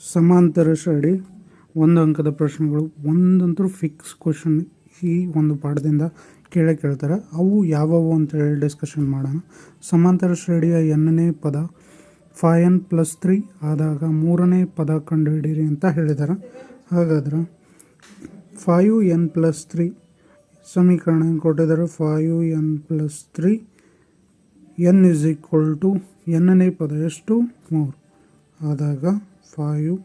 ಸಮಾಂತರ ಶ್ರೇಡಿ ಒಂದು ಅಂಕದ ಪ್ರಶ್ನೆಗಳು, ಒಂದಂತೂ ಫಿಕ್ಸ್ ಕ್ವಶನ್ ಈ ಒಂದು ಪಾಠದಿಂದ ಕೇಳೇ ಕೇಳ್ತಾರೆ. ಅವು ಯಾವುವು ಅಂತೇಳಿ ಡಿಸ್ಕಷನ್ ಮಾಡೋಣ. ಸಮಾಂತರ ಶ್ರೇಣಿಯ ಎನ್ನನೇ ಪದ, ಫೈ ಎನ್ ಪ್ಲಸ್ ತ್ರೀ ಆದಾಗ ಮೂರನೇ ಪದ ಕಂಡುಹಿಡೀರಿ ಅಂತ ಹೇಳಿದ್ದಾರೆ. ಹಾಗಾದ್ರೆ ಫೈವ್ ಎನ್ ಪ್ಲಸ್ ತ್ರೀ ಸಮೀಕರಣ ಕೊಟ್ಟಿದ್ದಾರೆ? Five n plus three n is equal to ಎನ್ನನೇ ಪದ ಎಷ್ಟು? ಮೂರು. ಆದಾಗ five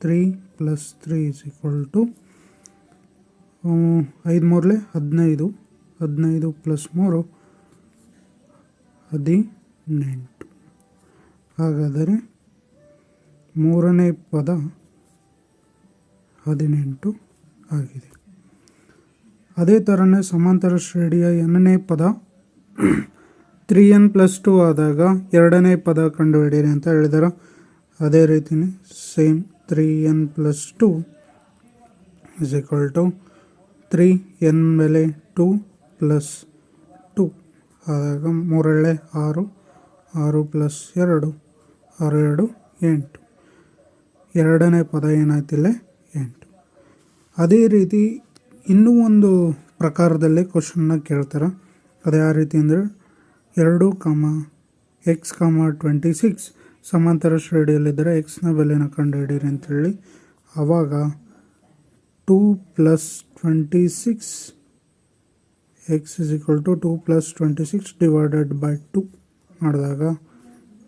three plus three is equal to ಐದು ಮೂರಲೆ ಹದಿನೈದು ಹದಿನೈದು ಪ್ಲಸ್ ಮೂರು, ಹದಿನೆಂಟು. ಹಾಗಾದರೆ ಮೂರನೇ ಪದ ಹದಿನೆಂಟು ಆಗಿದೆ. ಅದೇ ಥರನೇ ಸಮಾಂತರ ಶ್ರೇಣಿಯ ಎರಡನೇ ಪದ ತ್ರೀ ಎನ್ ಪ್ಲಸ್ ಟು ಆದಾಗ ಎರಡನೇ ಪದ ಕಂಡುಹಿಡಿಯಿರಿ ಅಂತ ಹೇಳಿದಾರೆ. ಅದೇ ರೀತಿಯೇ same three n plus two is equal to three n ಮೇಲೆ ಟು ಪ್ಲಸ್ ಟು ಆದಾಗ ಮೂರಳೆ ಆರು ಆರು ಪ್ಲಸ್ ಎರಡು, ಆರು ಎರಡು ಎಂಟು ಎರಡನೇ ಪದ ಏನಾಯ್ತಿಲ್ಲ ಎಂಟು. ಅದೇ ರೀತಿ ಇನ್ನೂ ಒಂದು ಪ್ರಕಾರದಲ್ಲಿ ಕ್ವಶನ್ನ ಕೇಳ್ತಾರೆ? ಅದು ಯಾವ ರೀತಿ ಅಂದರೆ ಎರಡು ಕಾಮ ಎಕ್ಸ್ ಕಾಮ ಟ್ವೆಂಟಿ ಸಿಕ್ಸ್ ಸಮಾಂತರ ಶ್ರೇಣಿಯಲ್ಲಿದ್ದರೆ ಎಕ್ಸ್ನ ಬೆಲೆನ ಕಂಡುಹಿಡೀರಿ ಅಂಥೇಳಿ ಆವಾಗ two plus twenty six x is equal to two plus twenty six divided by two ಮಾಡಿದಾಗ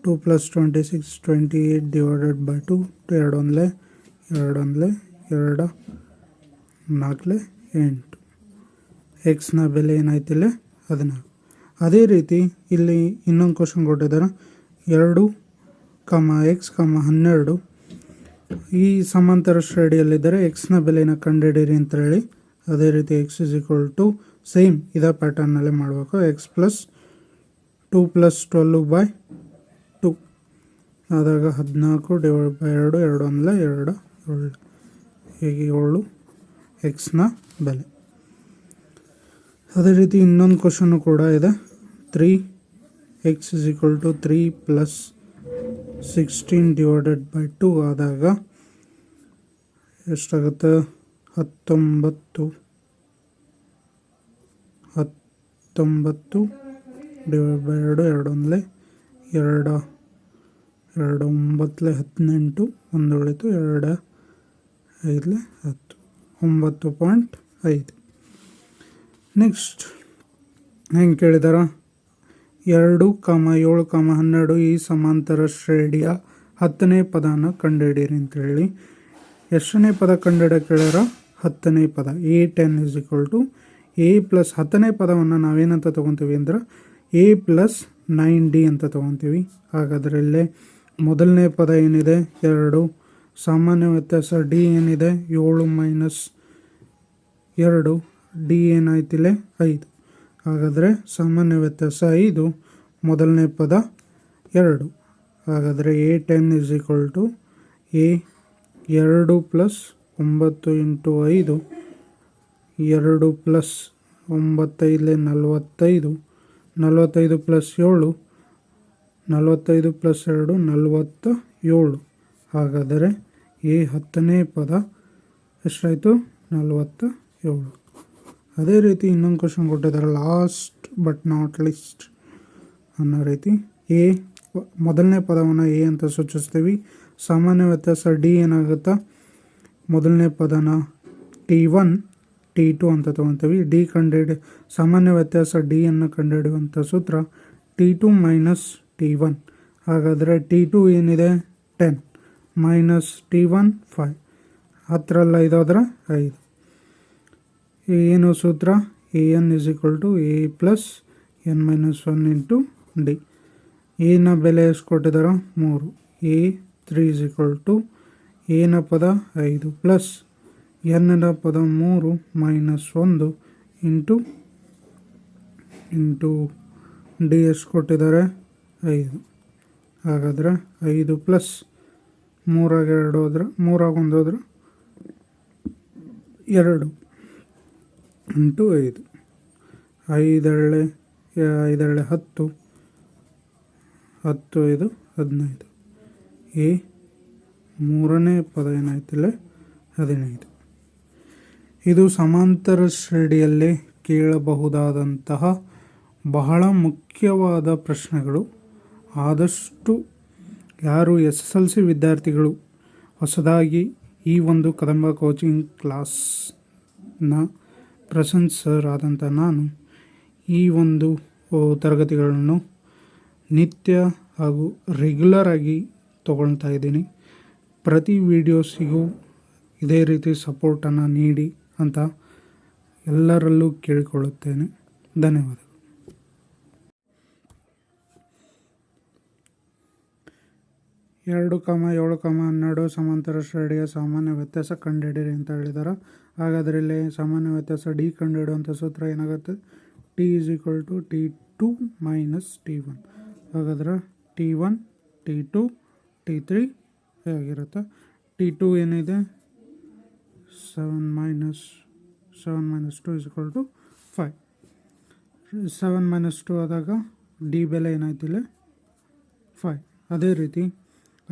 two plus twenty six twenty eight divided by two ಎರಡು ಒಂದಲೆ, ಎರಡು ನಾಲ್ಕಲೆ, ಎಂಟು. ಎಕ್ಸ್ನ ಬೆಲೆ ಏನಾಯ್ತಿಲ್ಲ? ಅದನ್ನು ಅದೇ ರೀತಿ ಇಲ್ಲಿ ಇನ್ನೊಂದು ಕ್ವಶನ್ ಕೊಟ್ಟಿದ್ದಾರೆ. ಎರಡು ಕಮ ಎಕ್ಸ್ ಕಮ ಹನ್ನೆರಡು ಈ ಸಮಾಂತರ ಶ್ರೇಣಿಯಲ್ಲಿದ್ದರೆ ಎಕ್ಸ್ನ ಬೆಲೆಯನ್ನು ಕಂಡುಹಿಡಿಯಿರಿ ಅಂತ ಹೇಳಿ. ಅದೇ ರೀತಿ x is equal to same ಇದೇ ಪ್ಯಾಟರ್ನಲ್ಲೇ ಮಾಡಬೇಕು. X plus two plus twelve by two ಆದಾಗ ಹದಿನಾಲ್ಕು ಡಿವೈಡ್ ಬೈ ಎರಡು ಎರಡು ಅಂದರೆ ಎರಡು. ಏಳು ಹೀಗೆ ಏಳು ಎಕ್ಸ್ನ ಬೆಲೆ. ಅದೇ ರೀತಿ ಇನ್ನೊಂದು ಕ್ವಶನ್ನು ಕೂಡ ಇದೆ. Three x is equal to three plus sixteen divided by two ಆದಾಗ ಎಷ್ಟಾಗುತ್ತೆ? ಹತ್ತೊಂಬತ್ತು. ಹತ್ತೊಂಬತ್ತು ಡಿವೈಡ್ ಬೈ ಎರಡು ಎರಡು ಎರಡ. ಎರಡು ಎರಡು ಒಂಬತ್ತಲೆ ಹದಿನೆಂಟು ಒಂದು ಉಳಿತು ಎರಡು. ಐದಲೆ ಹತ್ತು. ಒಂಬತ್ತು ಪಾಯಿಂಟ್ ಐದು. ನೆಕ್ಸ್ಟ್ ಹೆಂಗೆ ಕೇಳಿದಾರ? ಎರಡು ಕಾಮ ಏಳು ಕಾಮ ಹನ್ನೆರಡು ಈ ಸಮಾಂತರ ಶ್ರೇಣಿಯ ಹತ್ತನೇ ಪದನ ಅಂತ ಅಂತೇಳಿ ಎಷ್ಟನೇ ಪದ ಕಂಡುಹಿಡಿಯೋ ಹೇಳ್ಯಾರ ಹತ್ತನೇ ಪದ. A ten is equal to a plus ಹತ್ತನೇ ಪದವನ್ನು ನಾವೇನಂತ ತೊಗೊತೀವಿ ಅಂದ್ರೆ ಎ ಪ್ಲಸ್ ನೈನ್ ಡಿ ಅಂತ ತೊಗೊತೀವಿ. ಹಾಗಾದರೆ ಇಲ್ಲೇ ಮೊದಲನೇ ಪದ ಏನಿದೆ? ಎರಡು. ಸಾಮಾನ್ಯ ವ್ಯತ್ಯಾಸ ಡಿ ಏನಿದೆ? ಏಳು ಮೈನಸ್ ಎರಡು. ಡಿ ಏನಾಯ್ತಿಲ್ಲೇ? ಐದು. ಹಾಗಾದರೆ ಸಾಮಾನ್ಯ ವ್ಯತ್ಯಾಸ ಐದು, ಮೊದಲನೇ ಪದ ಎರಡು. ಹಾಗಾದರೆ a ten is equal to a ಎರಡು ಪ್ಲಸ್ ಒಂಬತ್ತು ಇಂಟು ಐದು, ಎರಡು ಪ್ಲಸ್ ಒಂಬತ್ತೈದಲೆ ನಲವತ್ತೈದು ನಲವತ್ತೈದು ಪ್ಲಸ್ ಏಳು, ನಲವತ್ತೈದು ಪ್ಲಸ್ ಎರಡು, ನಲವತ್ತ ಏಳು. ಹಾಗಾದರೆ ಎ ಹತ್ತನೇ ಪದ, ಎಷ್ಟಾಯಿತು? ನಲವತ್ತ ಏಳು. ಅದೇ ರೀತಿ ಇನ್ನೊಂದು ಕ್ವಶನ್ ಕೊಟ್ಟಿದ್ದಾರೆ ಲಾಸ್ಟ್ ಬಟ್ ನಾಟ್ ಲೀಸ್ಟ್ ಅನ್ನೋ ರೀತಿ. ಎ ಮೊದಲನೇ ಪದವನ್ನು ಎ ಅಂತ ಸೂಚಿಸ್ತೀವಿ. ಸಾಮಾನ್ಯ ವ್ಯತ್ಯಾಸ ಡಿ ಏನಾಗುತ್ತಾ? ಮೊದಲನೇ ಪದನ ಟಿ ಒನ್ ಟಿ ಟು ಅಂತ ತೊಗೊತೀವಿ. ಡಿ ಕಂಡುಹಿಡಿ ಸಾಮಾನ್ಯ ವ್ಯತ್ಯಾಸ ಡಿಯನ್ನು ಕಂಡುಹಿಡಿಯುವಂಥ ಸೂತ್ರ t two minus t one ಹಾಗಾದರೆ ಟಿ ಟು ಏನಿದೆ? Ten minus t one five ಹತ್ತರಲ್ಲಿ ಐದಾದ್ರೆ ಐದು. ಏನು ಸೂತ್ರ? A n is equal to a plus n minus one into d ಎನ ಬೆಲೆ ಎಷ್ಟು ಕೊಟ್ಟಿದ್ದಾರೆ ಮೂರು. A three is equal to ಎನ ಪದ ಐದು ಪ್ಲಸ್ ಎನ್ನ ಪದ ಮೂರು ಮೈನಸ್ ಒಂದು ಇಂಟು ಇಂಟು ಡಿ ಎಷ್ಟು ಕೊಟ್ಟಿದ್ದಾರೆ? ಐದು. ಹಾಗಾದರೆ ಐದು ಪ್ಲಸ್ ಮೂರಾಗ ಎರಡು ಹೋದ್ರೆ, ಮೂರಾಗ ಒಂದು ಹೋದ್ರೆ ಎರಡು. ಇಂಟು ಐದು. ಐದೆರಳೆ ಐದೆರಳೆ ಹತ್ತು. ಹತ್ತು ಐದು, ಹದಿನೈದು. ಈ ಮೂರನೇ ಪದ ಏನಾಯ್ತಿಲ್ಲ ಹದಿನೈದು. ಇದು ಸಮಾಂತರ ಶ್ರೇಣಿಯಲ್ಲಿ ಕೇಳಬಹುದಾದಂತಹ ಬಹಳ ಮುಖ್ಯವಾದ ಪ್ರಶ್ನೆಗಳು. ಆದಷ್ಟು ಯಾರು ಎಸ್ ಎಸ್ ಎಲ್ ಸಿ ವಿದ್ಯಾರ್ಥಿಗಳು ಹೊಸದಾಗಿ ಈ ಒಂದು ಕದಂಬ ಕೋಚಿಂಗ್ ಕ್ಲಾಸ್ನ ಪ್ರಸನ್ಸ್ ಸರ್ ಆದಂಥ ನಾನು ಈ ಒಂದು ತರಗತಿಗಳನ್ನು ನಿತ್ಯ ಹಾಗೂ ರೆಗ್ಯುಲರ್ ಆಗಿ ತಗೊಳ್ತಾ ಇದ್ದೀನಿ. ಪ್ರತಿ ವಿಡಿಯೋಸಿಗೂ ಇದೇ ರೀತಿ ಸಪೋರ್ಟನ್ನು ನೀಡಿ ಅಂತ ಎಲ್ಲರಲ್ಲೂ ಕೇಳಿಕೊಳ್ಳುತ್ತೇನೆ. ಧನ್ಯವಾದಗಳು. ಎರಡು ಕಾಮ, ಏಳು ಕಾಮ, ಹನ್ನೆರಡು ಸಮಾಂತರ ಶ್ರೇಣಿಯ ಸಾಮಾನ್ಯ ವ್ಯತ್ಯಾಸ ಕಂಡುಹಿಡಿಯಿರಿ ಅಂತ ಹೇಳಿದ್ದಾರೆ ಹಾಗಾದರೆ ಇಲ್ಲಿ ಸಾಮಾನ್ಯ ವ್ಯತ್ಯಾಸ ಡಿ ಕಂಡುಹಿಡುವಂಥ ಸೂತ್ರ ಏನಾಗುತ್ತೆ? T is equal to t two minus t one ಹಾಗಾದ್ರೆ t one t two t three ಆಗಿರುತ್ತೆ ಟಿ ಟು ಏನಿದೆ? Seven minus seven minus two is equal to five seven minus two ಆದಾಗ ಡಿ ಬೆಲೆ ಏನಾಯ್ತಿಲ್ಲ five ಅದೇ ರೀತಿ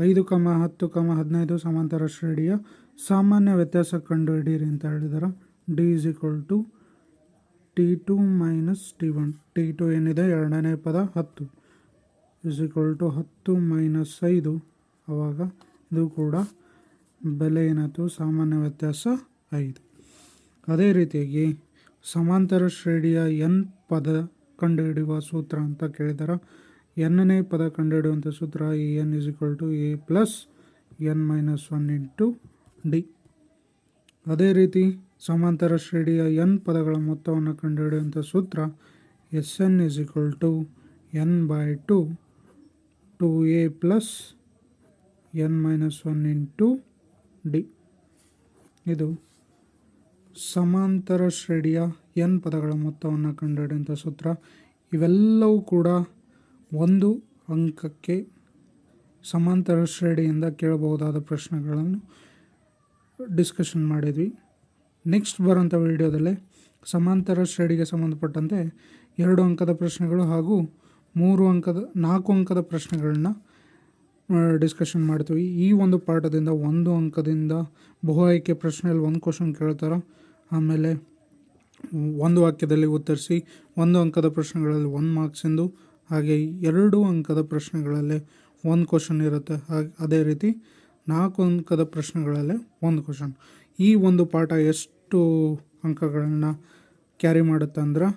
ಐದು ಕಮ ಹತ್ತು ಕಮ ಹದಿನೈದು ಸಮಾಂತರ ಶ್ರೇಣಿಯ ಸಾಮಾನ್ಯ ವ್ಯತ್ಯಾಸ ಕಂಡುಹಿಡಿಯಿರಿ ಅಂತ ಹೇಳಿದಾರೆ. D is equal to t two minus t one t two ಏನಿದೆ? ಎರಡನೇ ಪದ ಹತ್ತು. ಇಸ್ ಈಕ್ವಲ್ ಟು ಹತ್ತು ಮೈನಸ್ ಐದು. ಆವಾಗ ಇದು ಕೂಡ ಬೆಲೆ ಏನಾಯ್ತು? ಸಾಮಾನ್ಯ ವ್ಯತ್ಯಾಸ ಐದು. ಅದೇ ರೀತಿಯಾಗಿ ಸಮಾಂತರ ಶ್ರೇಣಿಯ ಎನ್ ಪದ ಕಂಡುಹಿಡಿಯುವ ಸೂತ್ರ ಅಂತ ಕೇಳಿದಾರೆ. ಎನ್ನನೇ ಪದ ಕಂಡುಹಿಡಿಯುವಂಥ ಸೂತ್ರ a n is equal to a plus n minus one into d ಅದೇ ರೀತಿ ಸಮಾಂತರ ಶ್ರೇಣಿಯ ಎನ್ ಪದಗಳ ಮೊತ್ತವನ್ನು ಕಂಡುಹಿಡಿಯುವಂಥ ಸೂತ್ರ s n is equal to n by two two a plus n minus one into d ಇದು ಸಮಾಂತರ ಶ್ರೇಣಿಯ ಎನ್ ಪದಗಳ ಮೊತ್ತವನ್ನು ಕಂಡುಹಿಡಿಯುವಂಥ ಸೂತ್ರ. ಇವೆಲ್ಲವೂ ಕೂಡ ಒಂದು ಅಂಕಕ್ಕೆ ಸಮಾಂತರ ಶ್ರೇಣಿಯಿಂದ ಕೇಳಬಹುದಾದ ಪ್ರಶ್ನೆಗಳನ್ನು ಡಿಸ್ಕಷನ್ ಮಾಡಿದ್ವಿ. ನೆಕ್ಸ್ಟ್ ಬರೋಂಥ ವಿಡಿಯೋದಲ್ಲಿ ಸಮಾಂತರ ಶ್ರೇಣಿಗೆ ಸಂಬಂಧಪಟ್ಟಂತೆ ಎರಡು ಅಂಕದ ಪ್ರಶ್ನೆಗಳು ಹಾಗೂ ಮೂರು ಅಂಕದ, ನಾಲ್ಕು ಅಂಕದ ಪ್ರಶ್ನೆಗಳನ್ನ ಡಿಸ್ಕಷನ್ ಮಾಡ್ತೀವಿ. ಈ ಒಂದು ಪಾಠದಿಂದ ಒಂದು ಅಂಕದಿಂದ ಬಹು ಆಯ್ಕೆ ಪ್ರಶ್ನೆಯಲ್ಲಿ ಒಂದು ಕ್ವಶನ್ ಕೇಳ್ತಾರೆ. ಆಮೇಲೆ ಒಂದು ವಾಕ್ಯದಲ್ಲಿ ಉತ್ತರಿಸಿ ಒಂದು ಅಂಕದ ಪ್ರಶ್ನೆಗಳಲ್ಲಿ ಒಂದು ಮಾರ್ಕ್ಸಿಂದು ಹಾಗೆ ಎರಡು ಅಂಕದ ಪ್ರಶ್ನೆಗಳಲ್ಲಿ ಒಂದು ಕ್ವಶನ್ ಇರುತ್ತೆ. ಹಾಗೆ ಅದೇ ರೀತಿ ನಾಲ್ಕು ಅಂಕದ ಪ್ರಶ್ನೆಗಳಲ್ಲಿ ಒಂದು ಕ್ವಶನ್ ಈ ಒಂದು ಪಾಠ ಎಷ್ಟು ಅಂಕಗಳನ್ನು ಕ್ಯಾರಿ ಮಾಡುತ್ತೆ ಅಂದ್ರೆ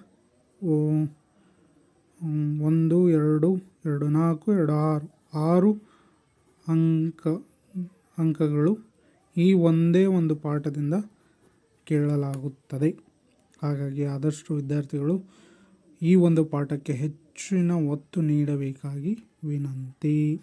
ಒಂದು, ಎರಡು ಎರಡು, ನಾಲ್ಕು, ಎರಡು, ಆರು. ಆರು ಅಂಕ, ಅಂಕಗಳು ಈ ಒಂದೇ ಒಂದು ಪಾಠದಿಂದ ಕೇಳಲಾಗುತ್ತದೆ. ಹಾಗಾಗಿ ಆದಷ್ಟು ವಿದ್ಯಾರ್ಥಿಗಳು ಈ ಒಂದು ಪಾಠಕ್ಕೆ ಹೆಚ್ಚಿನ ಒತ್ತು ನೀಡಬೇಕಾಗಿ ವಿನಂತಿ.